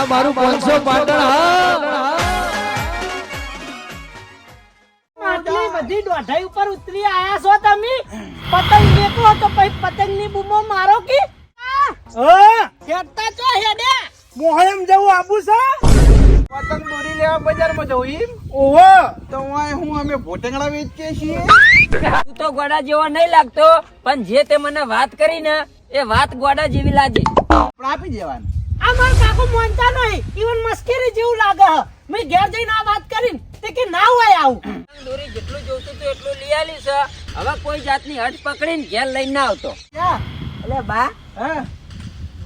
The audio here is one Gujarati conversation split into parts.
આ મારું પાંચસો પાટણ હા. બધી દોઢાઈ ઉપર ઉતરી આયા છો તમે? પતંગ દેખો તો પછી પતંગની બૂમો મારો કી? હેડતા છો હેડે? મોહરમ જવું આબુ છે? પતંગ દોરી લેવા બજારમાં જવું એમ ઓહો. તો વાંય હું અમે ભોટેંગડા વેચીએ છીએ. તું તો ગોડા જેવો નહીં લાગતો પણ જે તે મને વાત કરી ને એ વાત ગોડા જેવી લાગી. આપી દેવાનું. આ માર કાકુ માનતા નહીં. ઈવન મસ્કરી જેવું લાગે હ. મેં ઘેર જઈને આ વાત કરીને તે કે ના હોય આવું. દોરી જેટલું જોતું હતું એટલું લઈ આલી છે હવે કોઈ જાતની હટ પકડીને ઘેર લઈને ના આવતો. એટલે બા હા.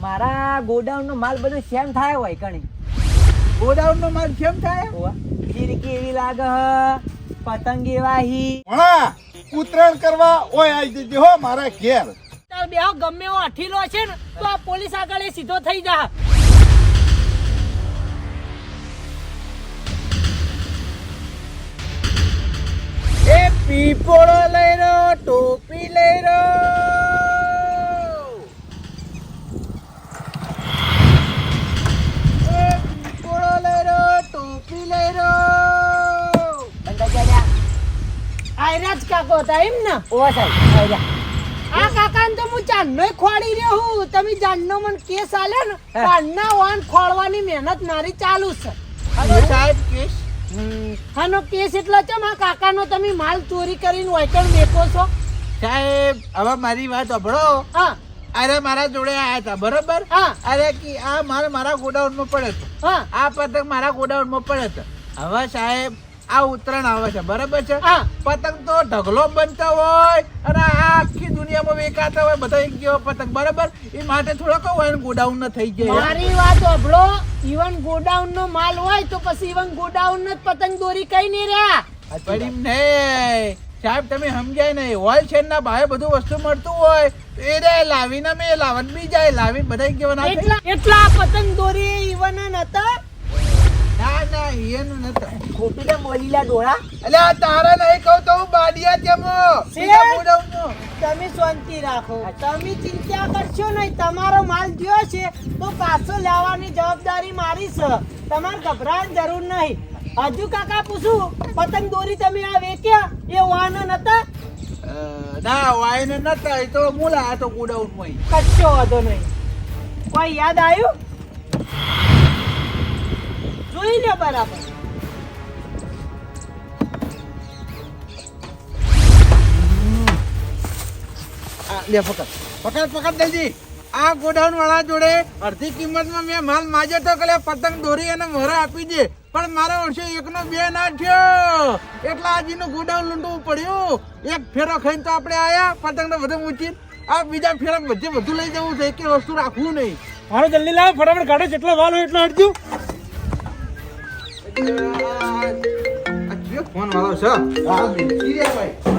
મારા ગોડાઉન નો માલ બધો સેમ થાય હોય કણી? ગોડાઉન નો માલ સેમ થાય? ફિરકી એવી લાગે હ. પતંગ એવા હી. ઉતરાણ કરવા ઓય આવી જજે હો મારા ઘેર. તાર બેહો ગમે એવો અઠીલો છે ને તો આ પોલીસ આગળ એ સીધો થઈ જા. એ પીપોળો લઈ રહ્યો ટોપી લઈ રહ્યો પીપોળો લઈ રહ્યો ટોપી લઈ રહ્યો આયરા જ કાકો હતા એમ ને? ઓ સાહેબ આ કાકા તો હું ચાંદનો ખોડી રહ્યો હું. તમે જાનનો મને કેસ આલે ને ચાંદના વાન ખોળવાની મહેનત મારી ચાલુ છે. સાહેબ કેસ? હાનો કેસ એટલો છે આ કાકાનો તમે માલ ચોરી કરીને વૈકણ વેચો છો? સાહેબ હવે મારી વાત સાંભળો. હા. અરે મારા જોડે આયા હતા બરોબર? હા. અરે કે આ માલ મારા ગોડાઉનમાં પડ્યો હતો. હા. આ પતંગ મારા ગોડાઉનમાં પડ્યો હતો. હવે સાહેબ આ ઉત્તરાયણ આવે છે બરાબર છે? પતંગ તો ઢગલો બનતા હોય અને આખી દુનિયામાં વેચાતા હોય બધા એક જેવો પતંગ બરાબર? એ માટે થોડો કહો હોય ગોડાઉન ન થઈ જાય. મારી વાત સાંભળો ઈવન ગોડાઉન નો માલ હોય તો પછી ઈવન ગોડાઉન જ પતંગ દોરી કઈ નહીં રહ્યા. પણ ને સાહેબ તમે સમજાય નહીં. હોલસેલ ના ભાવે બધું વસ્તુ મળતું હોય એ રે લાવીને મેં લાવન બી જાય. લાવી બધા એક જેવા એટલા પતંગ દોરી ઈવન નતા ના ના એનું નથી ખોટી ને મોલીલા ડોળા. એટલે આ તારા નહીં કહું તો હું બાડિયા તેમાં. તમે શાંતિ રાખો. તમે ચિંતા કરશો નહીં. તમારો માલ જોયો છે તો પાછો લેવાની જવાબદારી મારી છે. તમારે ગભરાવાની જરૂર નહીં. હજુ કાકા પૂછું પતંગ દોરી તમે આ વેચ્યા? એ વાન નતા? ના વાયને નતા. એ તો મૂલા આ તો ગોડાઉનમાં. ઈ. કચ્છો વાંધો નહીં. કોઈ યાદ આવ્યું? જોઈ લે બરાબર. આ, લે પકડ પકડ પકડ દઈજી આ ગોડાઉન વાળા જોડે અડધી કિંમતમાં મેં માલ માજ્યો તો કે પતંગ દોરી અને મોરા આપી દે. પણ મારો વર્ષે એકનો બે ના થયો. એટલે આજીનું ગોડાઉન લૂંટવું પડ્યું. એક ફેરો ખાઈને તો આપણે આયા પતંગને બધું ઊંચી આ બીજા ફેરા બધે બધું લઈ જવું છે. કે વસ્તુ રાખવું નહીં. મારો જલ્દી લાવ ફટાફટ ગાડો જેટલો વાલ હોય એટલો કયો ફોન વાળો છે? રે ભાઈ.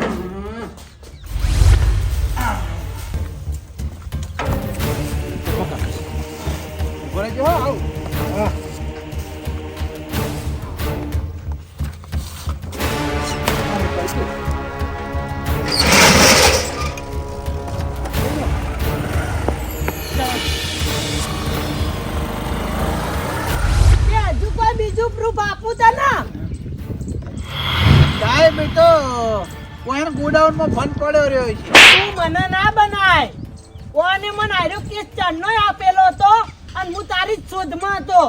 પડ્યો રહ્યો છે. તું મને ના બનાય. ઓને મને આર્યો કેસ ચણનો આપેલો હતો અને હું તારી શોધમાં હતો.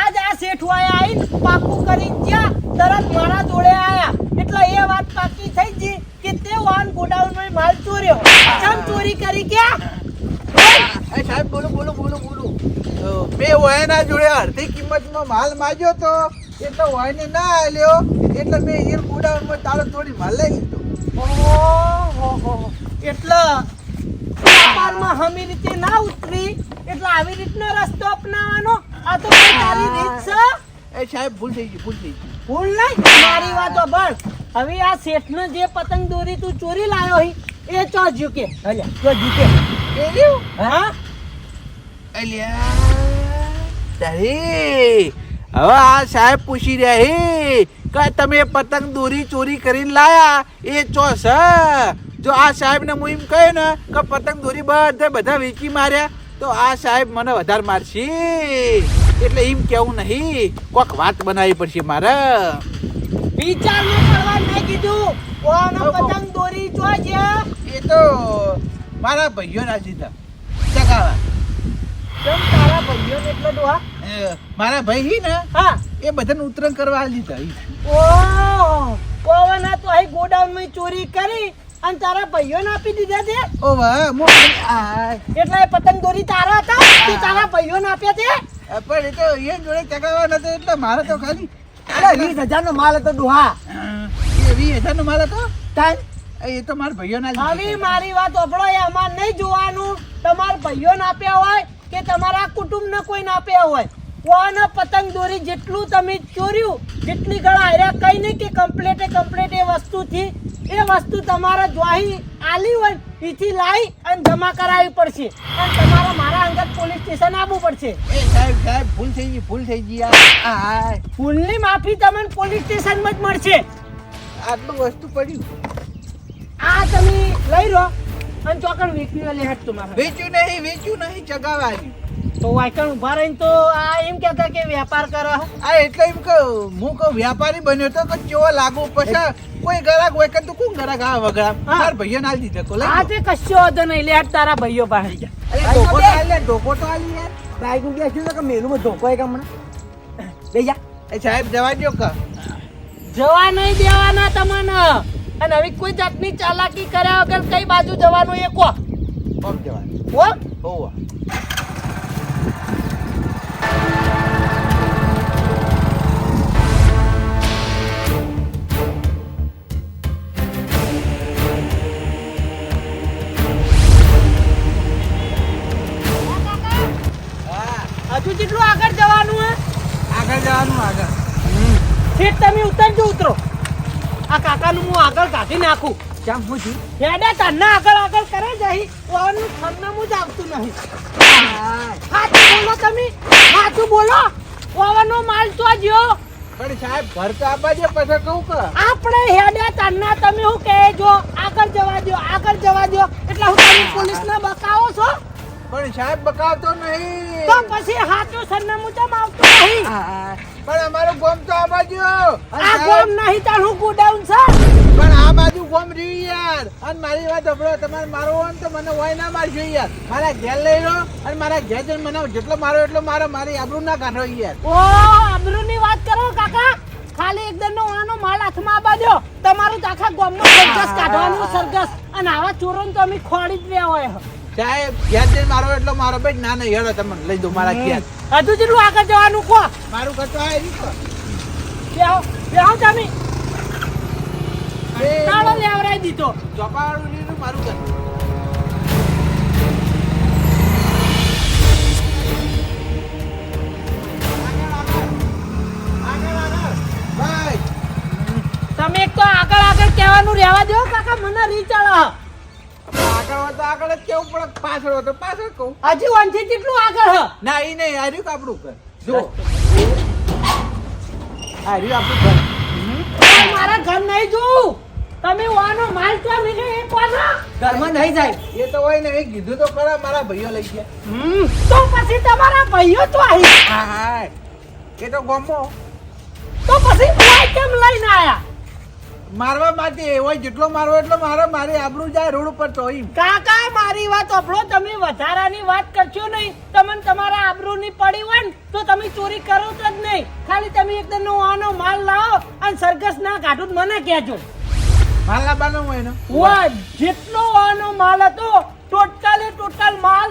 આજ આ શેઠવાએ આવીને પાકું કરી ગયા તરત મારા જોડે આયા. એટલે એ વાત પાકી થઈ ગઈ કે તે વાન ગોડાઉનમાં માલ ચોર્યો. ચમ ચોરી કરી ગયા એ સાહેબ બોલો બોલો બોલો બોલો. મેં વાયના જોડે અડધી કિંમતમાં માલ માગ્યો તો એટલે વાયને ના આલ્યો. એટલે મેં એ ગોડાઉનમાં તાળો તોડી માલ લઈ લીધો. ઓહોહો. એટલે વ્યાપારમાં હમી રીતે ના ઉતરી એટલે આવી રીતનો રસ્તો અપનાવવાનો? આ તો તારી રીત છે? એ સાહેબ ભૂલ થઈ ગઈ ભૂલ થઈ ગઈ. ભૂલ નહીં? મારી વાતો બળ હવે આ શેઠને જે પતંગ દોરી તું ચોરી લાવ્યો હી એ ચો ઝૂકે? અલ્યા હા. તારી હવે આ સાહેબ પૂછી રહ્યા હે કે તમે પતંગ દોરી ચોરી કરીને લાયા? એ ચો છે? જો આ સાહેબ ને હું એમ કહે ને કે પતંગ દોરી બધે બધા વેચી માર્યા તો આ સાહેબ મને વધારે મારશે. એટલે એમ કેવું નહીં કોક વાત બનાવી પડશે મારે. વિચાર ન કરવા મેં કીધું. ઓનો પતંગ દોરી જો છે એ તો મારા ભાઈઓ ના સીધા ચગાવા. તમ તારા ભાઈઓ એટલો દોહા મારા ભાઈ હી ને હા. એ બધાને ઉતરણ કરવા ઈ. ઓ પવન તો અહીં ગોડાઉનમાં ચોરી કરી અને તારા ભાઈઓને આપી દીધા તે ઓ વાહ મો. આ એટલે પતંગ દોરી તારા હતા? તે તારા ભાઈઓને આપ્યા તે પણ એ તો એ જોડે ચગાવવા નતો એટલે મારે તો ખાલી અરે વીસ હજાર નો માલ હતો દુહા. એ વીસ હજારનો માલ હતો? તાન એ તો મારા ભાઈઓ ના હવે મારી વાત ઓપડો એ અમાર નહીં જોવાનું. તમારા ભાઈઓને આપ્યા હોય કે તમારા કુટુંબને કોઈને આપ્યા હોય? કોને પતંગ દોરી જેટલું તમે ચોર્યું જેટલી ગળા હાર્યા કઈ નહીં કે કમ્પ્લેટે કમ્પ્લેટ એ વસ્તુથી એ વસ્તુ તમારા જોઈ આલી હોય એથી લાવી અને જમા કરાવવી પડશે. અને તમારે મારા અંગત પોલીસ સ્ટેશન આવવું પડશે. એ સાહેબ સાહેબ ભૂલ થઈ ગઈ ભૂલ થઈ ગઈ. આ ભૂલની માફી તમને પોલીસ સ્ટેશનમાં જ મળશે. આટલું વસ્તુ પડ્યું આ તમે લઈ લો અને ચોકડ વીકની લે હટ તમારે. વેચ્યું નહીં વેચ્યું નહીં ચગાવા આવ્યું. તો વાયકણ ઊભા રહીને તો આ એમ કહેતા કે વેપાર કરો. આ એટલે એમ કે હું કહું વ્યાપારી બન્યો તો કેવો લાગુ પછી કોઈ ગરાક હોય કે તું કોણ ગરાક આ વગડા તાર ભાઈઓ ના દીધે કોલે. આ તે કશો હતો નહીં લે તારા ભાઈઓ પાસે અરે ધોકો તો આલી ધોકો તો આલી યાર બાઈકનું તો કે મેલું માં ધોકો એક હમણાં? લઈ જા. એ સાહેબ જવા દ્યો કા. જવા નહીં દેવાના તમને. અને હવે કોઈ જાતની ચાલાકી કર્યા વગર કઈ બાજુ જવાનું એ કો કોમ જવા ઓ હોવા. કાકાનું હું આગળ કાઢી નાખું. કેમ હું છું? હેડે તને આગળ આગળ કરે જઈ ઓવાનું થમનામું જ આવતું નહીં. હાથું બોલો તમે? હાથું બોલો? ઓવાનો માલ તો જ્યો પણ સાહેબ ઘર તો આપવા દે પછી કહું કે? આપણે હેડે તન્ના તમે શું કહે જો આગળ જવા દો આગળ જવા દો એટલે હું તમે પોલીસને બકાવો છો? પણ સાહેબ બકાવતો નહીં. તો પછી હાથું સરનામું ચમ આવતું નહીં? પણ અમારું ગોમ તો આ બાજુ. આ ગોમ નહીં તાર હું ગોડાઉન છે. પણ આ બાજુ ગોમ રહ્યું યાર. અને મારી વાત સાંભળો તમારે મારો હોય તો મને હોય ના મારશો યાર. મારા ઘેર લઈ લો અને મારા ઘેર જઈને મને જેટલો મારો એટલો મારો મારી આબરૂ ના કાઢો યાર. ઓ આબરૂની વાત કરો કાકા. ખાલી એકદમ નો આનો માલ હાથમાં દો. તમારું તો આખા નો સરઘસ કાઢવાનું સરઘસ. અને આવા ચોરોને તો અમે ખોડી જ રહ્યા હોય. સાહેબ ઘેર જઈને મારો એટલો મારો ભાઈ ના નહીં હેડો તમને લઈ દો મારા ઘેર. હજુ જેટલું આગળ જવાનું કહો. મારું ઘર તો આ રહ્યું. બેહો બેહો તમે. તાળો લેવરાઈ દીધો. ચોપાવાળું લીધું મારું ઘર. તમે એક તો આગળ આગળ કહેવાનું રહેવા દો કાકા મને રીચાળ. આગળ હોય તો આગળ જ કેવું પડે? પાછળ હોય તો પાછળ કહું. હજી કેટલું આગળ હ? ના એ નહીં આ કાપડું આપણું જો આ આપણું ઘર. મારા ઘર નહીં જોવું તમે વાનો માલ તો લીધો એ કોનો ઘરમાં નહીં જાય. એ તો હોય ને એ કીધું તો ખરા મારા ભાઈઓ લઈ ગયા. તો પછી તમારા ભાઈઓ તો આવી હા હા. એ તો ગમો. તો પછી કેમ લઈને આયા? મારવા માટે હોય જેટલો મારવો એટલો મારો મારી આબરૂ જાય રોડ ઉપર તો કાકા મારી વાત આપણો તમે વધારાની વાત કરશો નહીં. તમને તમારા આબરૂની પડી હોય ને તો તમે ચોરી કરો જ નહીં. ખાલી તમે એકદમ નો આનો માલ લાવો અને સરઘસ ના કાઢું તો મને કહેજો. માલ લાવવાનો હોય ને વાહ જેટલો આનો માલ હતો ટોટલે ટોટલ માલ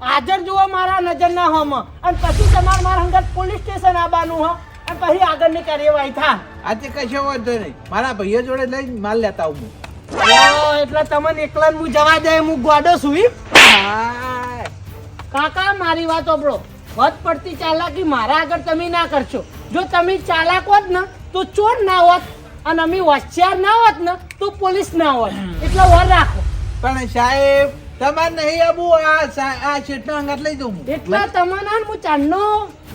હાજર જુઓ મારા નજરના હમ. અને પછી તમારે મારા હંગત પોલીસ સ્ટેશન આવવાનું હો. અને પછી આગળની કાર્યવાહી થાય. આજે કશો વાંધો નહીં. મારા ભાઈઓ જોડે લઈ માલ લેતા આવું એટલે તમને એકલા હું જવા દે હું ગોડો સુઈ કાકા મારી વાત ઓબળો વધ પડતી ચાલાકી મારા આગળ તમે ના કરશો. જો તમે ચાલાક હોત ને તો ચોર ના હોત અને અમે હોશિયાર ના હોત ને તો પોલીસ ના હોત. એટલે વર રાખો. પણ સાહેબ તમારે નહીં આવું આ આ શેઠનો અંગાત લઈ જવું એટલે તમને હું ચાંદનો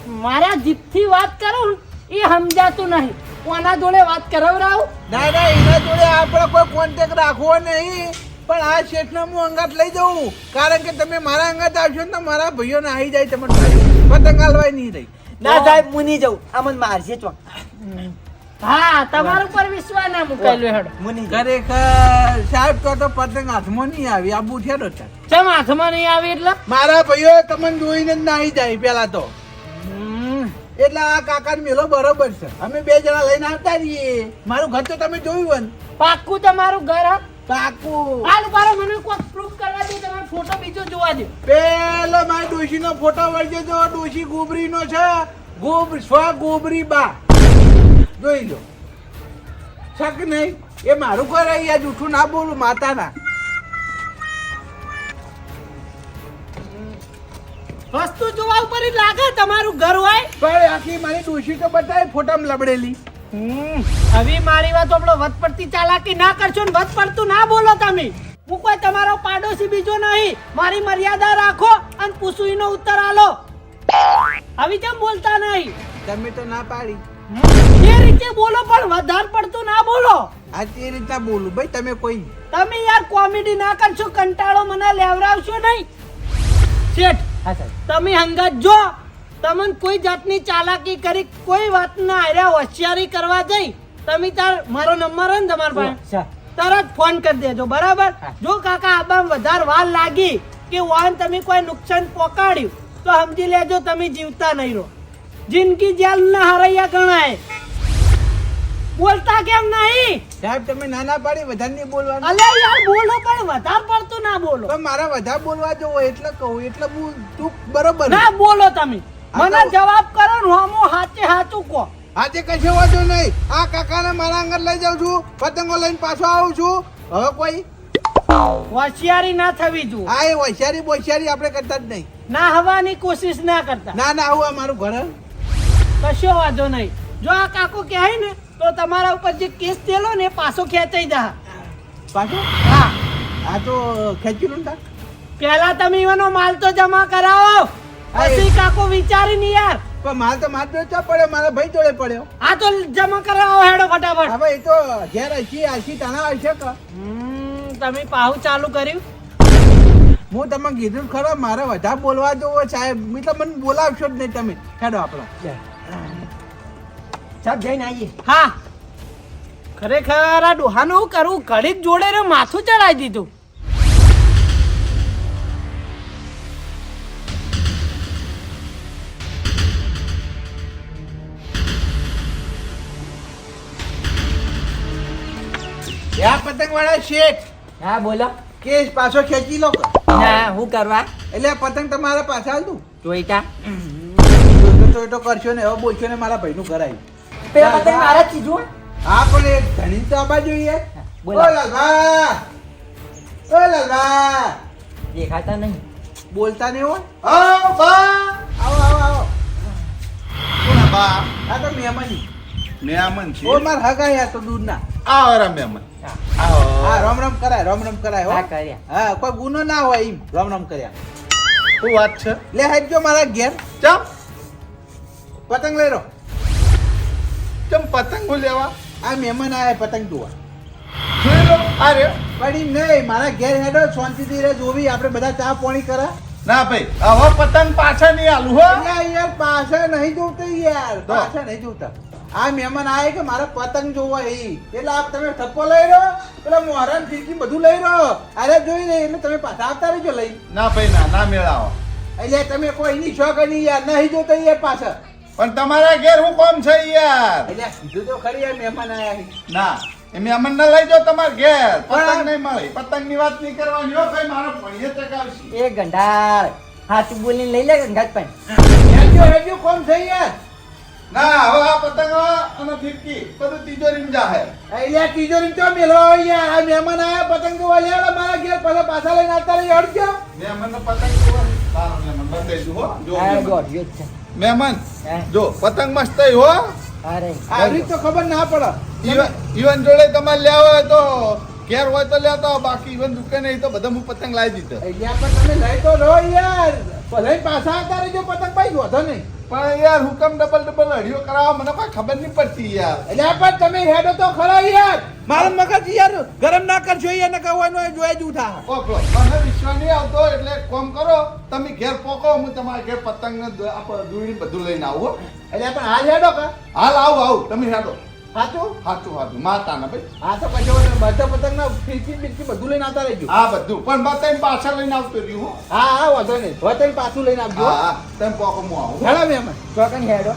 મારા જીભથી વાત કરું એ સમજાતું નહીં. કોના જોડે વાત કરાવરાવું? ના ના એના જોડે આપણે કોઈ કોન્ટેક્ટ રાખવો નહીં. પણ આ શેઠને હું અંગાત લઈ જઉં. કારણ કે તમે મારા અંગાત આવશો ને તો મારા ભાઈઓને આવી જાય તમે પતંગ હાલવાય નહીં રહી. ના સાહેબ હું નહીં જાઉં. આ મને મારશે ચો હા તમારા ઉપર વિશ્વાસ ના મુકાયેલો હેડો. મુની ખરેખર સાહેબ તો તો પતંગ હાથમાં નહીં આવી. આ બુઠે છે. ચમ હાથમાં નહીં આવી એટલે? મારા ભાઈઓ તમને જોઈને જ નાહી જાય પેલા તો. એટલે આ કાકા મેલો બરોબર છે. અમે બે જણા લઈને આવતા રહીએ. મારું ઘર તો તમે જોયું હોય પાક્કું તમારું ઘર? પાકું હાલ બારો મને કોઈ પ્રૂફ કરવા દે તમારો ફોટો બીજો જોવા દે. પેલો મારી ડોશી નો ફોટો વળજો જો ડોશી ગોબરી છે ગોબ સ્વ ગોબરી બા જોઈ લો. શક નહીં. એ મારું ઘર અહીંયા જૂઠું ના બોલું માતાના. વસ્તુ જોવા ઉપર જ લાગે તમારું ઘર હોય. પણ આખી મારી ડોશી તો બતાય ફોટામાં લબડેલી. હવે મારી વાત આપણો વધ પડતી ચાલાકી ના કરશો ને વધ પડતું ના બોલો તમે. હું કોઈ તમારો પાડોશી બીજો નહીં. મારી મર્યાદા રાખો અને પૂછું ઉત્તર આલો. હવે કેમ બોલતા નહીં? તમે તો ના પાડી. એ રીતે બોલો પણ વધારે પડતું ના બોલો. આ તે રીતના બોલું. ભાઈ તમે કોઈ તમે યાર કોમેડી ના કરશો કંટાળો મને લેવરાવશો નહીં. શેઠ તમે હંગત જો તમને કોઈ જાતની ચાલાકી કરી કોઈ વાતના આર્યા હોશિયારી કરવા જઈ તમે તાર મારો નંબર હોય ને તમારા પાસે તરત ફોન કરી દેજો બરાબર? જો કાકા આબામ વધારે વાર લાગી કે વાહન તમે કોઈ નુકસાન પહોંચાડ્યું તો સમજી લેજો તમે જીવતા નહીં રહો. જિંદગી જેલ ના હરૈયા ગણાય. બોલતા કેમ નહીં? સાહેબ તમે નાના ના પાડી વધારે નહીં બોલવાનું. અલે યાર બોલો પણ વધારે પડતું ના બોલો. પણ મારા વધારે બોલવા જો એટલે કહું એટલે હું તું બરોબર. ના બોલો તમે. મને જવાબ કરો ને હું હાચે હાચું કહો. આજે કશો વાંધો નહીં. આ કાકાને મારા આગળ લઈ જાઉં છું પતંગો લઈને પાછો આવું છું. હવે કોઈ હોશિયારી ના થવી જોઈએ. આ એ હોશિયારી બોશિયારી આપણે કરતા જ નહીં. ના હવાની કોશિશ ના કરતા. ના ના હું મારું ઘર. કશો વાંધો નહીં. જો આ કાકો કહે ને તો તમારા ઉપર જે કેસ થયેલો ને પાછો ખેંચાઈ જા. પાછો? હા. આ તો ખેંચી લો ને તાર. પેલા તમે એનો માલ તો જમા કરાવો. પછી કાકો વિચારીને યાર. પણ માલ તો માર જોડે ચા પડ્યો? મારા ભાઈ જોડે પડ્યો. આ તો જમા કરાવો હેડો ફટાફટ. હવે એ તો ઘેર હસી હસી તણા હશે કે? તમે પાહુ ચાલુ કર્યું? હું તમને કીધું ખરો મારે વધારે બોલવા જવો સાહેબ એટલે મને બોલાવશો જ નહીં તમે. હેડો આપણો સાહેબ જઈને આવીએ. હા. ખરેખર આ ડોહાનું હું કરવું ઘડીક જોડે રે માથું ચડાવી દીધું. આ પતંગ વાળા શેઠ હા બોલો. કેસ પાછો ખેંચી લો હા ના હું કરવા? એટલે આ પતંગ તમારા પાછા હાલ દઉં. જોઈતા. તો તો તો કરશો ને હવે બોલશો ને મારા ભાઈનું કરાય. પેલા પતંગ મારા જ ચીજું હા પણ એ ધણી તો આબા જોઈએ. બોલો. લાલા ઓ લાલા દેખાતા નહીં. બોલતા નહીં હોય આવો બા. આવો આવો આવો. કોણ બા? આ તો મહેમાની મહેમાન છે? ઓ માર હગાઈ આ તો દૂધના આવો રામ મહેમાન આવો. હા રામ રામ કરાય રામ રામ કરાય હો. હા કર્યા. હા કોઈ ગુનો ના હોય એમ રામ રામ કર્યા. શું વાત છે? લે હેડજો મારા ઘેર. ચમ. પતંગ લઈ રહો. ચમ પતંગો લેવા આ મહેમાન આયા પતંગ જોવા જોઈ લો. આ પણ નહીં. મારા ઘેર હેડો શાંતિથી રે જોવી. આપણે બધા ચા પાણી કરા. ના ભાઈ હવે પતંગ પાછા નહીં આલું હો. એટલે યાર પાછળ નહીં જોતા યાર. પાછા નહીં જોતા આ મહેમાન આવે કે મારે પતંગ જોવા એ એટલે આપ તમે ઠપ્પો લઈ રહ્યો? પેલા મોહરાન ફીરકી બધું લઈ રહ્યો? અરે જોઈ લે એટલે તમે પાછા આવતા રહેજો લઈ ના ભાઈ ના ના મેળાવો. એટલે તમે કોઈ એની શોખ નહીં યાર નહીં જોતા યાર પાછળ. પણ તમારા ઘેર હું કોમ છે યાર? એટલે કીધું તો ખરી યાર મહેમાન આયા ના એ મહેમાન ના લઈ જાઓ તમારા ઘેર. પતંગ નહીં મળે. પતંગની વાત નહીં કરવાની હો ભાઈ મારો ભણીએ ચકાવશે એ ગંઢાર હાથ બોલીને લઈ લે ગંગાજ પણ. હેજો હેજો કોમ છે યાર? ના હવે આ પતંગ અને ફિરકી બધું તિજોરીમાં જાહે અહીંયા તિજોરી તો મેલવા હોય યાર. આ મહેમાન આયા પતંગ તો લેવડો મારા ઘેર પહેલા પાછા લઈને આવતા લઈ અડજો મહેમાન પતંગ તો સારું મહેમાન બતાવી દઉં હો. જો ગોડ મહેમાન. મહેમાન જો પતંગ મસ્ત હો. અરે આવી તો ખબર ના પડે. ઈવન જોડે તમારે લેવા હોય તો ઘેર હોય તો લેતો. બાકી ઈવન દુકાને નહીં તો બધા હું પતંગ લાવી દીધો. અહીંયા પણ તમે લઈ તો રહો યાર. ભલે પાછા આવતા રહેજો પતંગ ભાઈ વધો નહીં. પણ યાર હુકમ ડબલ ડબલ અડિયો કરાવવા મને કોઈ ખબર નહીં પડતી યાર. એટલે પણ તમે હેડો તો ખરા યાર. મારા મગજ યાર ગરમ ના કરશો યાર ને કહેવાનું જોઈ જ ઉઠા. ઓકે મને વિશ્વાસ નહીં આવતો એટલે કોમ કરો તમે ઘેર પોકો હું તમારા ઘેર પતંગ ને દૂરી બધું લઈને આવું એટલે પણ હાલ હેડો કા? હાલ આવું આવું તમે હેડો. સાચું હાચું હાચું. માતા ના ભાઈ. હા તો પછી બધા પતંગ ના ફીરકી બીરકી બધું લઈને આવતા રહેજો. હા બધું. પણ બતાવીને પાછા લઈને આવતો રહ્યું હું. હા હા વાંધો નહીં. હવે પાછું લઈને આવજો. હા તમે પોકો હું આવું. હેડો મેમ ચોકન હેડો.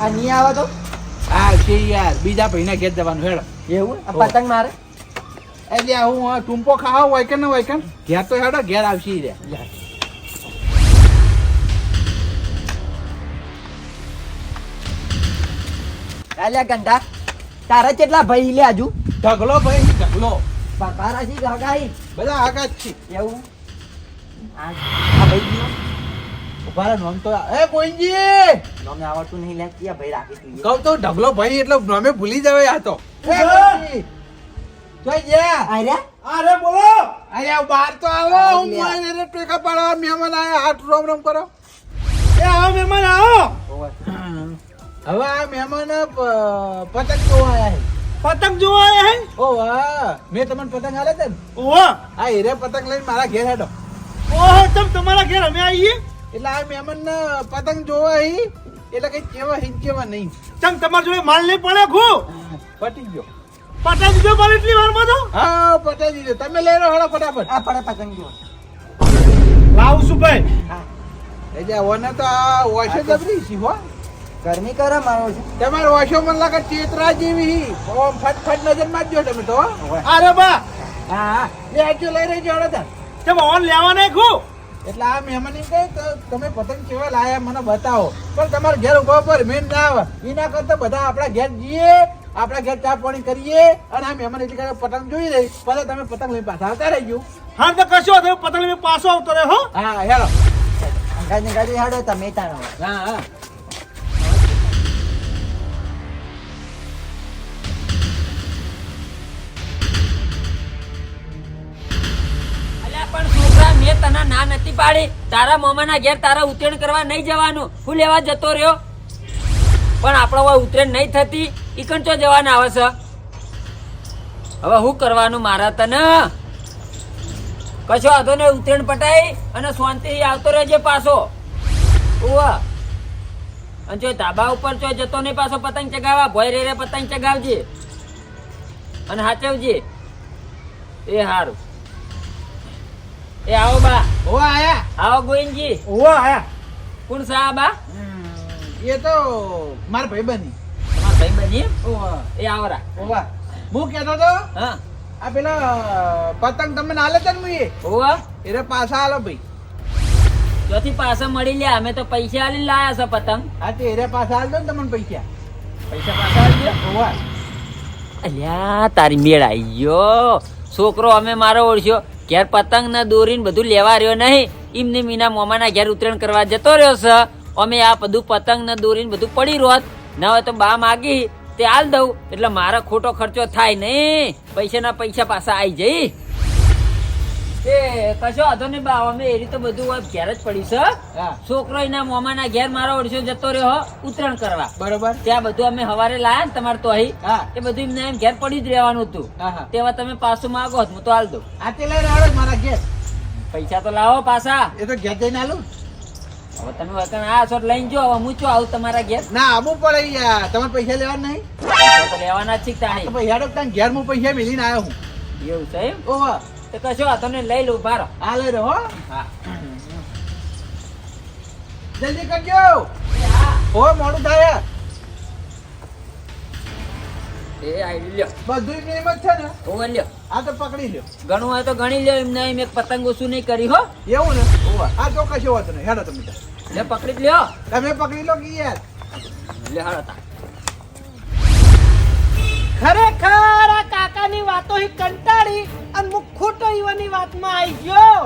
આ નહીં આવે તો? હા છે યાર. બીજા ભાઈના ઘેર જવાનું. હેડો. એવું? આ પતંગ મારે? એટલે હું ટૂંપો ખાવા વાયકન ને કે? ઘેર તો હેડો ઘેર આવશે રે. અલ્યા ગંડા તારા કેટલા ભાઈ લે આજુ. ઢગલો ભાઈ ઢગલો. તારા છે ગાગાઈ. બધા આગા જ છે. એવું? આ ભાઈ ગયો. ઊભા નોમ તો એ કોઈજી નોમે આવડતું નહીં લે ક્યાં ભાઈ રાખી તું. કહું તો ઢગલો ભાઈ એટલે નોમે ભૂલી જાવે આ તો. જોઈ ગયા આર્યા અરે બોલો. અરે બહાર તો આવો. હું. ટેકા પાડવા મહેમાન આયા. હાથ રોમ રોમ કરો. એ આવો મહેમાન આવો. હવે આ મહેમાન પતંગ જોવા આવ્યા છે. પતંગ જોવા આવ્યા છે? ઓ વાહ મેં તમને પતંગ આલે છે ઓ આ હીરે પતંગ લઈને મારા ઘેર હેડો. ઓહો તમ તમારા ઘેર અમે આવીએ એટલે આ મહેમાન પતંગ જોવા આવી એટલે કઈ કેવા હી ને કેવા નહીં. તમ તમાર જોડે માલ નહીં પડે ખુ પટી ગયો. પટાઈ દીધો પણ એટલી વારમાં તો? હા પટાઈ દીધો. તમે લઈ લો હળો ફટાફટ. આ પડે પતંગ જો. લાવું છું ભાઈ. એટલે ઓને તો આ ઓછો જબરી છે હો. ગરમી કરે મારો છે. તમારો ઓછો મને લાગે ચેતરા જેવી ઓમ ફટ ફટ નજર મારજો તમે તો અરે બા. હા. લે આજો લઈ રહી જોડો તા તે ઓન લેવા નહીં ખુ એટલે આ મહેમાન એમ કહે તો તમે પતંગ કેવા લાયા મને બતાવો. પણ તમારા ઘેર ઊભા પર મેન ના આવે. એના કરતા બધા આપણા ઘેર જઈએ આપણા ઘેર ચા પાણી કરીએ અને આ મહેમાન એટલે કે પતંગ જોઈ રહી. પછી તમે પતંગ લઈને પાછા આવતા ગયું હા તો કશો વાંધો પતંગ લઈને પાછો આવતો રહે હો. હા હેલો. ગાડી ગાડી હાડો તમે તારો. હા હા. પાડી. તારા મામાના ઘેર તારા ઉત્તરાયણ કરવા નહીં જવાનું. હું લેવા જતો રહ્યો. પણ આપણો હવે ઉત્તરાયણ નહીં થતી. એ કંચો જવાના આવે છે? હવે હું કરવાનું મારા તને? કશો આધો ને ઉત્તરાયણ પટાઈ અને શાંતિ આવતો રહેજે પાછો. ઓવા અને જો ધાબા ઉપર જો જતો નહીં, પાછો પતંગ ચગાવવા. ભોય રે રે પતંગ ચગાવજે. અને હાચવજે. એ હારું. એ આવો બા. ઓ આયા? આવો ગોવિંદજી. ઓ આયા? કોણ સા બા? એ તો માર ભાઈ બની તમારા ભાઈ બની એ આવરા ઓવા હું કહેતો તો હા. આ પેલા પતંગ તમને આલે ને મુએ ઓવા એરે પાછા આલો ભાઈ. ચોથી પાછા મળી લે અમે તો પૈસા આલી લાયા છે પતંગ. હા તે એરે પાછા આલજો ને તમને પૈસા. પૈસા પાછા આલજો. ઓવા અલ્યા તારી મેળ આવી ગયો. છોકરો અમે મારો ઓળખ્યો ઘેર પતંગ ને દોરીને બધું લેવા રહ્યો નહીં. એમને મીના મોમાના ઘેર ઉત્તરાયણ કરવા જતો રહ્યો છે. અમે આ બધું પતંગ ને દોરીને બધું પડી રોત. ન હોય તો બા માગી. તે હાલ દઉં. એટલે મારો ખોટો ખર્ચો થાય નહીં. પૈસાના પૈસા પાછા આવી જઈ. એ કશો વાંધો નહીં બા અમે એ રીતે બધું ઘેર જ પડી છે હા. છોકરો એના મોમાના ઘેર મારો ઓળખ્યો જતો રહ્યો ઉત્તરાયણ કરવા. બરોબર. ત્યાં બધું અમે હવારે લાયા ને તમારે તો અહીં. હા. એ બધું એમને એમ ઘેર પડી જ રહેવાનું હતું. હા હા. તેવા તમે પાછું માગો હું તો હાલ દઉં. આ તે લઈને આવે મારા ઘેર. પૈસા તો લાવો પાછા. એ તો ઘેર જઈને આલું. હવે તમે વતન આ છો લઈને જો હવે હું ચો આવું તમારા ઘેર? ના આવું પડે યાર તમારે પૈસા લેવા નહીં? તો લેવાના જ છે તો તાણી ભાઈ હેડો ઘેર હું પૈસા મેલીને આવ્યો હું. એવું છે એમ? ઓવા તો કશો નહીં લઈ લઉં બારો આ લઈ રહ્યો હા. જલ્દી કરજો. ઓ મોડું થાય. એ આવી લ્યો. બધું નિયમ જ છે ને? ઓવર લ્યો. આ તો પકડી લ્યો. ઘણું હોય તો ગણી લ્યો એમને એમ એક પતંગ ઓછું નહીં કરી હો. એવું ને? આ તો કશો વાત નહીં હેડો તમે લે પકડી લ્યો. તમે પકડી લો કે યાર. લે તા. ખરેખર આ કાકાની વાતો હી કંટાળી અને મુખ ખોટો ઈવનની વાતમાં આવી ગયો.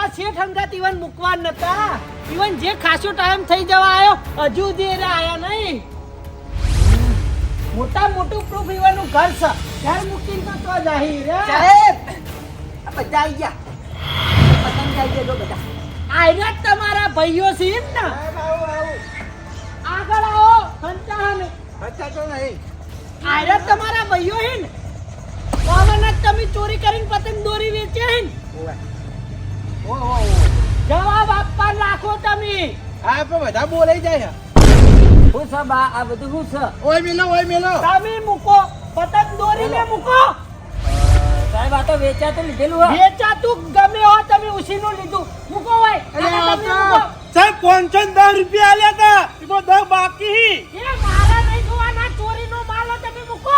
આ શેઠ હંગાત ઈવન મૂકવા નતા. ઈવન જે ખાસો ટાઈમ થઈ જવા આવ્યો હજુ દેર આયા નહીં મોટા મોટું પ્રૂફ ઈવનનું ઘર છે. ઘર મૂકીને તો તો જાહી રે સાહેબ આ બધા આવી ગયા. પતંગ જાય ગયા બધા. આયરા જ તમારા ભાઈઓ છે એમ ને અચ્છા તો નહીં. આયરા તમારા ભાઈઓ હે ને? પવન જ તમે ચોરી કરીને પતંગ દોરી વેચે હે ને? જવાબ આપવા રાખો તમે. આ પણ બધા બોલાઈ જાય હું સબ આ બધું હું છે? ઓય મેલો ઓય મેલો. તમે મૂકો. પતંગ દોરીને મૂકો. સાહેબ આ તો વેચાતું લીધેલું વેચા વેચાતું ગમે હો તમે ઉસીનું લીધું. મૂકો હોય અરે આ તો- સાહેબ પાંચસો ને દસ રૂપિયા આલ્યા હતા. એમાં દસ બાકી એ મારા નહીં જોવાના ચોરીનો માલ હો, તમે મૂકો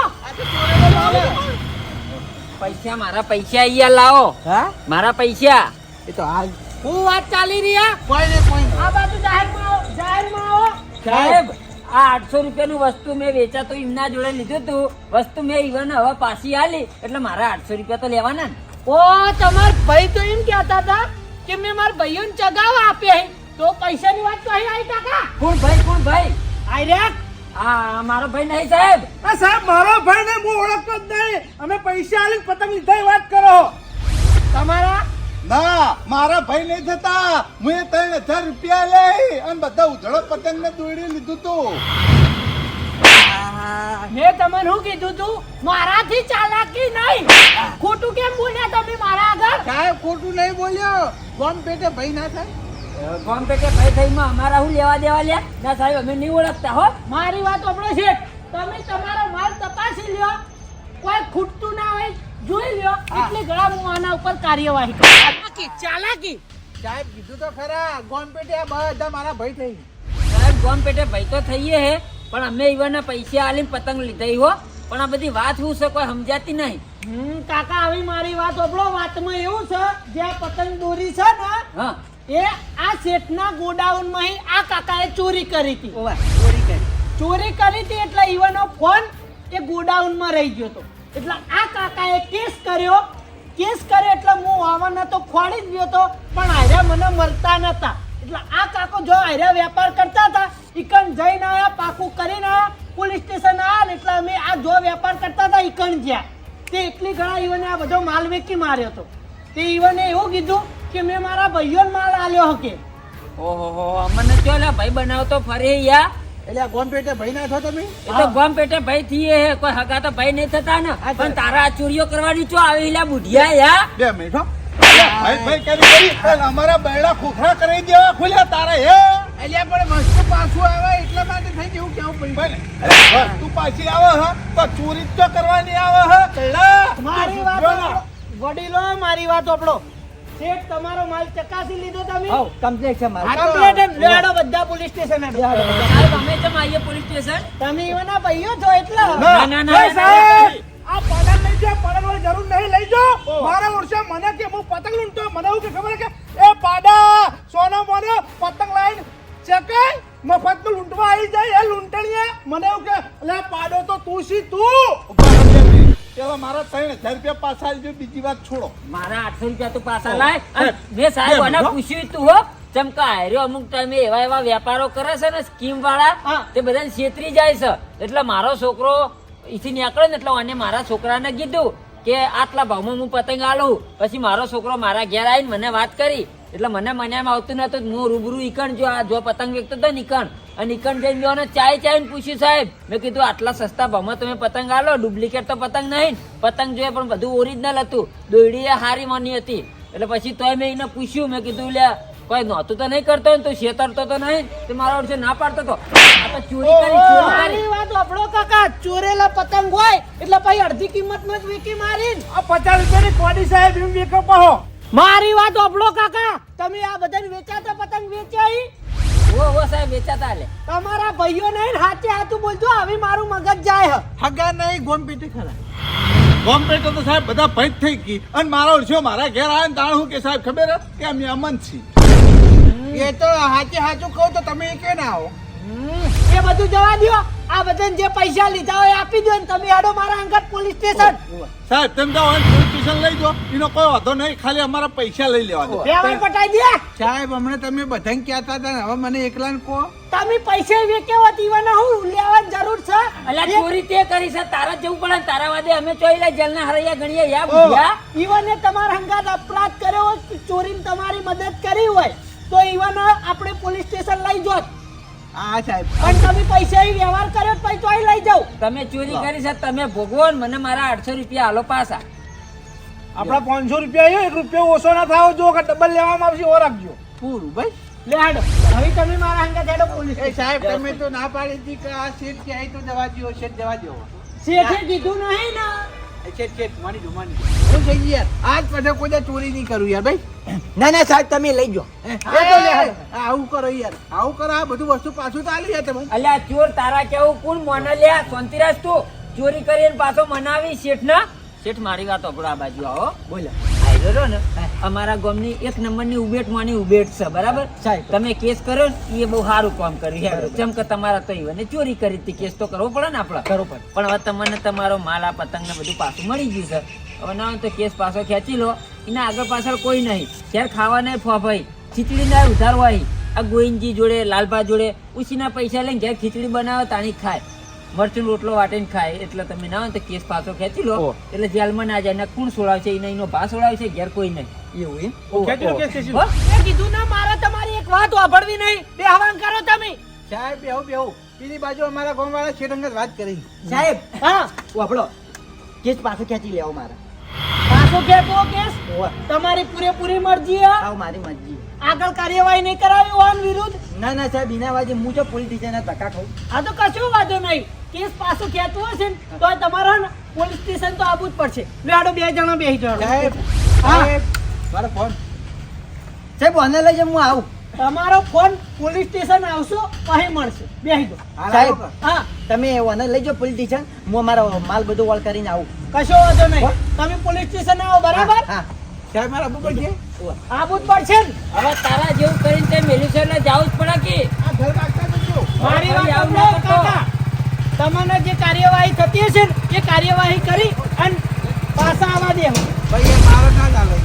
પૈસા મારા પૈસા અહીંયા લાવો. હા? મારા પૈસા. એ તો આ હું વાત ચાલી રહી આ કોઈ ને કોઈ આ બાજુ જાહેરમાં આવો જાહેરમાં આવો. સાહેબ આ આઠસો રૂપિયાનું વસ્તુ મેં વેચાતું એમના જોડે લીધું તું. વસ્તુ મેં ઈવન હવે પાછી આલી એટલે મારા આઠસો રૂપિયા તો લેવાના ને. ઓ તમાર ભાઈ તો એમ કહેતા હતા કે મેં મારા ભાઈઓને ચગાવા આપ્યા. તો પૈસાની વાત તો અહીં આવી કાકા. કોણ ભાઈ કોણ ભાઈ? આયરે આ મારો ભાઈ નહીં સાહેબ. આ સાહેબ મારો ભાઈ ને હું ઓળખતો જ નહીં. અમે પૈસા આલીને પતંગ લીધા વાત કરો. તમારા? ના મારા ભાઈ નહીં થતા. મેં ત્રણ હજાર રૂપિયા લઈ અને બધા ઉધડો પતંગ ને દોડી લીધું તું. મેં તમને શું કીધું તું? મારાથી ચાલાકી નહીં. ખોટું કેમ બોલ્યા તમે મારા આગળ? સાહેબ ખોટું નહીં બોલ્યો. ગોમ પેટે ભાઈ ના થાય. કોમ ભાઈ થઈમાં અમારા હું લેવા દેવા લ્યા ના સાહેબ અમે નહીં ઓળખતા હો. મારી વાત આપણો છે. તમે તમારો માલ તપાસી લ્યો. કોઈ ખૂટતું ના હોય જોઈ લ્યો. એટલે ઘણા હું આના ઉપર કાર્યવાહી કરું. ચાલાકી સાહેબ કીધું તો ખરા. ગોમ પેટે આ બધા મારા ભાઈ થઈ સાહેબ પેટે ભાઈ તો થઈએ હે પણ અમે ઈવન પૈસા આલીને પતંગ લીધી હો. પણ આ બધી વાત શું છે કોઈ સમજાતી નહીં. હમ કાકા આવી મારી વાત ઓબળો વાતમાં એવું છે જે પતંગ દોરી છે ને હા. એ આ શેઠના ગોડાઉનમાં આ કાકાએ ચોરી કરી હતી. ચોરી કરી. ચોરી કરી હતી એટલે ઈવનનો ફોન એ ગોડાઉનમાં રહી ગયો હતો. એટલે આ કાકાએ કેસ કર્યો. કેસ કર્યો એટલે હું આવવાના તો ખોડી જ ગયો હતો પણ આર્યા મને મળતા નતા. એટલે આ કાકો જો આર્યા વેપાર કરતા હતા ઈકણ જઈને આવ્યા પાકું કરીને આવ્યા પોલીસ સ્ટેશન આવ્યા એટલે અમે આ જો વેપાર કરતા હતા ઈકણ જ્યાં. તે એટલી ઘણા ઈવને આ બધો માલ વેચી માર્યો હતો. તે ઈવને એવું કીધું કે મેં મારા ભાઈઓને માલ આલ્યો હકે. ઓહો અમને તો લે ભાઈ બનાવતો ફરી યા. એટલે ગોમ પેટે ભાઈ ના થો તમે? એટલે તો ગોમ પેટે ભાઈ થઈએ હે કોઈ હગા તો ભાઈ નહીં થતા ને. પણ તારા આ ચોરીઓ કરવાની ચો આવી લા બુઢિયા યા? બે મિનિટ ભાઈ ભાઈ કરી કરી અમારા બૈડા ખોખરા કરી દેવા ખુલ્યા તારા હે? એટલે પણ વસ્તુ પાછું આવે એટલા માટે થઈ ગયું કેવું પડ્યું ભાઈ, વસ્તુ પાછી આવે હ. તો ચોરી તો કરવાની આવે હ કૈડા. મારી વાત વડીલો મારી વાત આપણો શેઠ તમારો માલ ચકાસી લીધો તમે? હવ કમ્પ્લીટ છે મારું કમ્પ્લેટ લેડો બધા પોલીસ સ્ટેશન સાહેબ અમે ચમ આઈએ પોલીસ સ્ટેશન તમે એના ભાઈઓ છો એટલે? ના ના ના સાહેબ! આ પતંગ લઈ જાઓ પતંગ વાળી જરૂર નહીં લઈ જાઓ. મારા વર્ષે મને કે હું પતંગ લૂંટતો મને એવું કે ખબર કે એ પાડા સોનો મોનો પતંગ લાઈન ચકે મફતનું લૂંટવા આવી જાય એ લૂંટણીએ. મને એવું કે લે પાડો તો તું સી તું? પેલા મારા ત્રણ હજાર રૂપિયા પાછા આવજો બીજી વાત છોડો. મારા આઠસો રૂપિયા તો પાછા લાય. મેં સાહેબ આને પૂછ્યું તું હો ચમકા હાર્યો અમુક ટાઈમે એવા એવા વેપારો કરે છે ને સ્કીમ વાળા તે બધાને છેતરી જાય છે. એટલે મારો છોકરો અહીંથી નીકળે ને એટલે અને મારા છોકરાને કીધું કે આટલા ભાવમાં હું પતંગ આલું. પછી મારો છોકરો મારા ઘેર આવીને મને વાત કરી. એટલે મને મને એમ આવતું નતું હું રૂબરૂ ઈકણ જો આ જો પતંગ વેચતો હતો ને ઈકણ અને ઈકણ જઈને જો ચાય ચાય પૂછ્યું સાહેબ. મેં કીધું આટલા સસ્તા ભાવમાં તમે પતંગ આલો? ડુપ્લિકેટ તો પતંગ નહીં. પતંગ જોઈએ પણ બધું ઓરિજિનલ હતું. દોરડી એ હારી માની હતી. એટલે પછી તોય મેં એને પૂછ્યું. મેં કીધું લે કોઈ નહોતું તો નહીં કરતો ને તું? છેતરતો તો નહીં? તે મારા વર્ષે ના પાડતો તો. આ તો ચોરી કરી ચોરી કરી. વાત આપણો કાકા. ચોરેલા પતંગ હોય એટલે પછી અડધી કિંમતમાં જ વેકી મારી આ પચાસ રૂપિયાની કોડી સાહેબ એમ વેકો પાહો. મારી વાત આપણો કાકા. તમે આ બધાને વેચાતા પતંગ વેચાઈ ઓ ઓ સાહેબ વેચાતા લે. તમારા ભાઈઓ નહીં હાચે હાથું બોલજો હવે મારું મગજ જાય હ. હગા નહીં ગોમ પેટે ખરા પેટો તો સાહેબ બધા ભય થઈ ગઈ. અને મારા વર્ષો મારા ઘેર આવે ને તાણ હું કે સાહેબ ખબર હે? કે અમે અમન છીએ. એ તો હાચે હાચું કહું તો તમે કે ના આવો એ બધું જવા દ્યો. આ બધાને જે પૈસા લીધા હોય આપી દો ને તમે આડો મારા અંગત પોલીસ સ્ટેશન. સાહેબ તમે તો અને પોલીસ સ્ટેશન લઈ જો એનો કોઈ વાંધો નહીં ખાલી અમારા પૈસા લઈ લેવા દો. વ્યવહાર પટાઈ દે. સાહેબ હમણાં તમે બધાને કહેતા હતા ને હવે મને એકલાને કહો. તમે પૈસા વેકે વતીવાના હું લેવાની જરૂર છે? અલા ચોરી તે કરી છે તારા જેવું પડે ને તારા વાદે અમે ચોઈલા જેલના હરૈયા ગણીએ યા બુઢિયા ઈવને તમારા હંગાત અપરાધ કર્યો હોય ચોરીને તમારી મદદ કરી હોય તો ઈવન આપણે પોલીસ સ્ટેશન લઈ જોત હા સાહેબ. પણ તમે પૈસા વ્યવહાર કર્યો તો પછી તોય લઈ જાઉં તમે ચોરી કરી છે તમે ભોગવો મને મારા આઠસો રૂપિયા હાલો પાછા. આપડા પાંચસો રૂપિયા એક રૂપિયો ઓછો ના થાવ જો કે ડબલ લેવામાં આવશે ઓ રાખજો. પૂરું ભાઈ. લે હાડો હવે તમે મારા હંગાત હેડો પોલીસ સાહેબ તમે તો ના પાડી હતી કે આ શેઠ કે અહીં તો જવા દો શેઠ જવા દો શેઠે કીધું નહીં ને. શું થઈ ગયું યાર. આજ પછી કોઈ ચોરી નહીં કરું યાર ભાઈ. ના ના સાહેબ તમે લઈ જાઓ. આવું કરો યાર. આવું કરો આ બધું વસ્તુ પાછું તો આલી તમે અલ્યા ચોર તારા કેવું? કોણ મોને લ્યા શાંતિરાજ તું. ચોરી કરીને પાછો મનાવી શેઠ ના શેઠ મારી વાત ઓપડો આ બાજુ આવો. બોલો. ને. અમારા ગામની એક નંબરની ઉબેટ માની ઉબેટ છે બરાબર? સાહેબ. તમે કેસ કર્યો એ બહુ સારું કામ કર્યું. જેમ કે તમારા તો અને ચોરી કરી હતી કેસ તો કરવો પડે ને આપણે. બરોબર પણ હવે તમને તમારો માલ આ પતંગ ને બધું પાછું મળી ગયું છે. હવે ના તો કેસ પાછો ખેંચી લો. એના આગળ પાછળ કોઈ નહીં. ક્યારે ખાવા નહીં ફોફાઈ ખીચડી ના ઉધાર આ ગોવિંદજી જોડે લાલભા જોડે ઉછીના પૈસા લઈને ઘેર ખીચડી બનાવે તાણી ખાય. મરચું રોટલો વાટીને ખાય એટલે તમે ના હોય તો કેસ પાછો ખેંચી લો. એટલે જેલમાં ના જાય ને કોણ સોડાવશે એને એનો ભા સોડાવશે ઘેર કોઈ નહીં. એવું એમ? કીધું ના મારે તમારી એક વાત વાપરવી નહીં. બે હવાન કરો તમે. સાહેબ બેહો બેહો. પેલી બાજુ અમારા ગામ વાળા છેડંગ વાત કરી. સાહેબ હા? વાપડો કેસ પાછો ખેંચી લેવો મારે. પાછો ખેંચવો કેસ. તમારી પૂરેપૂરી મરજી હા. મારી મરજી. આગળ કાર્યવાહી નહીં કરાવી ઓન વિરુદ્ધ. ના ના સાહેબ એના વાજે હું જો પોલીસ સ્ટેશનના ધક્કા ખાઉં. આ તો કશું વાંધો નહીં. કેસ પાછું ખેંચવો હશે ને તો તમારા પોલીસ સ્ટેશન તો આવવું જ પડશે. લેડો બે જણા બેસી જાઓ. સાહેબ હા. મારો ફોન. સાહેબ આને લઈ જાઉં હું આવું. તમારો ફોન પોલીસ સ્ટેશન આવશો પછી મળશે. બેસી જાઓ. સાહેબ. હા. તમે ઓને લઈ જાઓ પોલીસ સ્ટેશન. હું મારો માલ બધો વોલ કરીને આવું. કશો વાંધો નહીં. તમે પોલીસ સ્ટેશન આવો બરાબર? હા સાહેબ મારા છે. આવવું જ પડશે ને. હવે તારા જેવું કરીને તે મેલ્યું છે એટલે જાવું જ પડે કે? આ ઘર કાઢતા જજો મારી વાત ના. કાકા. તમને જે કાર્યવાહી થતી હશે ને એ કાર્યવાહી કરી અને પાછા આવવા દે. ભાઈ એ મારો ના ચાલે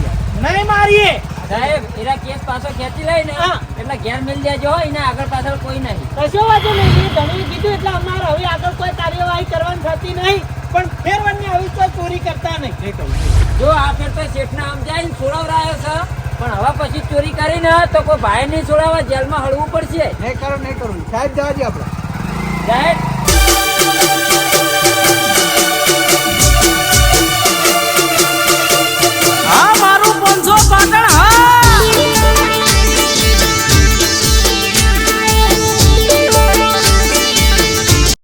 નહીં મારીએ. સાહેબ એરા કેસ પાછો ખેંચી લઈ ને હા. એટલે ઘેર મિલ જાય હો, એના આગળ પાછળ કોઈ નહીં. કશો વાંધો નહીં. ધણીએ કીધું એટલે અમારે હવે આગળ કોઈ કાર્યવાહી કરવાની થતી નહીં પણ ફેરવાની આવી કોઈ ચોરી કરતા નહીં. જો આ ફેર તો શેઠના આમ જાય ને છોડાવરાયો છે પણ હવે પછી ચોરી કરીને તો કોઈ ભાઈ નહીં છોડાવવા જેલમાં હળવું પડશે. નહીં કરો નહીં કરું. સાહેબ જવા દે આપણે. સાહેબ father